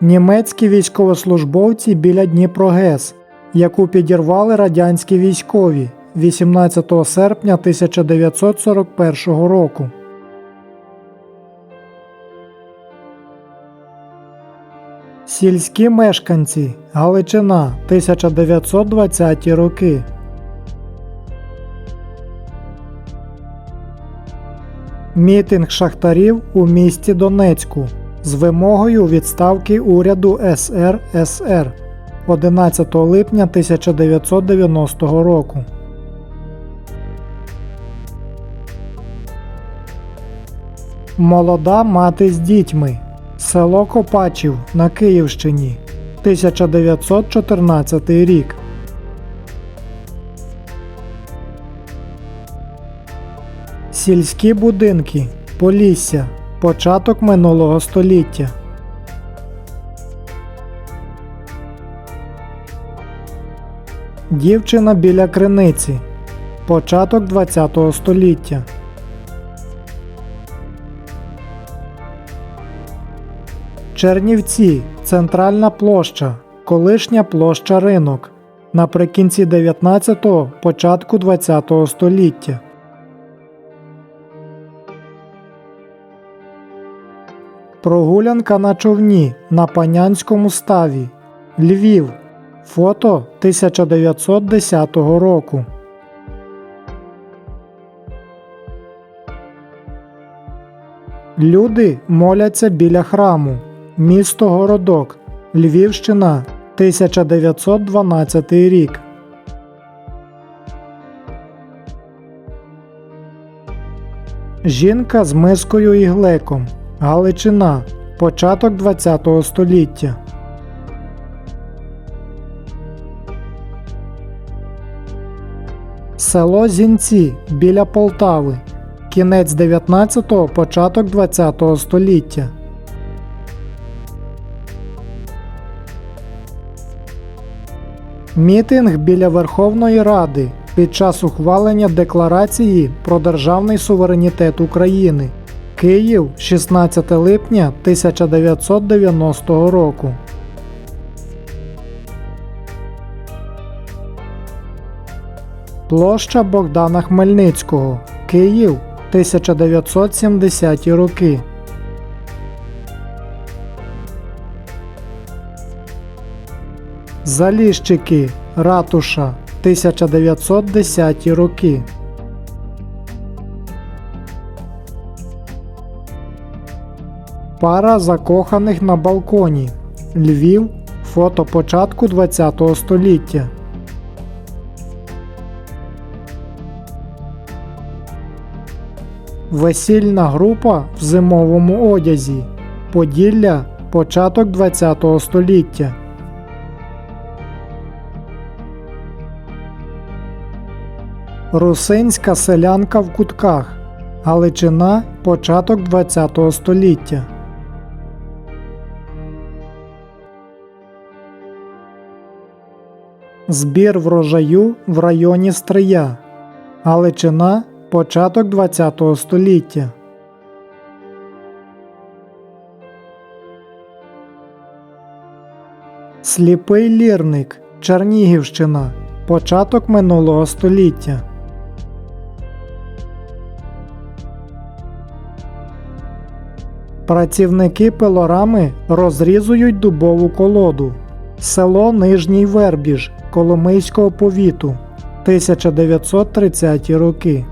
Німецькі військовослужбовці біля Дніпрогес, яку підірвали радянські військові 18 серпня 1941 року. Сільські мешканці Галичина 1920 роки. Мітинг шахтарів у місті Донецьку з вимогою відставки уряду СРСР 11 липня 1990 року. Молода мати з дітьми. Село Копачів на Київщині. 1914 рік. Сільські будинки. Полісся. Початок минулого століття. Дівчина біля криниці. Початок ХХ століття. Чернівці. Центральна площа. Колишня площа ринок. Наприкінці 19-го, початку 20-го століття. Прогулянка на човні на Панянському ставі. Львів. Фото 1910 року. Люди моляться біля храму. Місто Городок. Львівщина. 1912 рік. Жінка з мискою і глеком. Галичина. Початок ХХ століття. Село Зінці біля Полтави. Кінець 19-го, початок 20-го століття. Мітинг біля Верховної Ради під час ухвалення Декларації про державний суверенітет України. Київ, 16 липня 1990 року. Площа Богдана Хмельницького. Київ 1970 роки. Заліщики. Ратуша 1910 роки. Пара закоханих на балконі. Львів. Фото початку ХХ століття. Весільна група в зимовому одязі. Поділля. Початок ХХ століття. Русинська селянка в кутках. Галичина. Початок ХХ століття. Збір врожаю в районі Стрия. Галичина. Початок ХХ століття. Сліпий лірник. Чернігівщина. Початок минулого століття. Працівники пилорами розрізують дубову колоду. Село Нижній Вербіж Коломийського повіту. 1930 роки.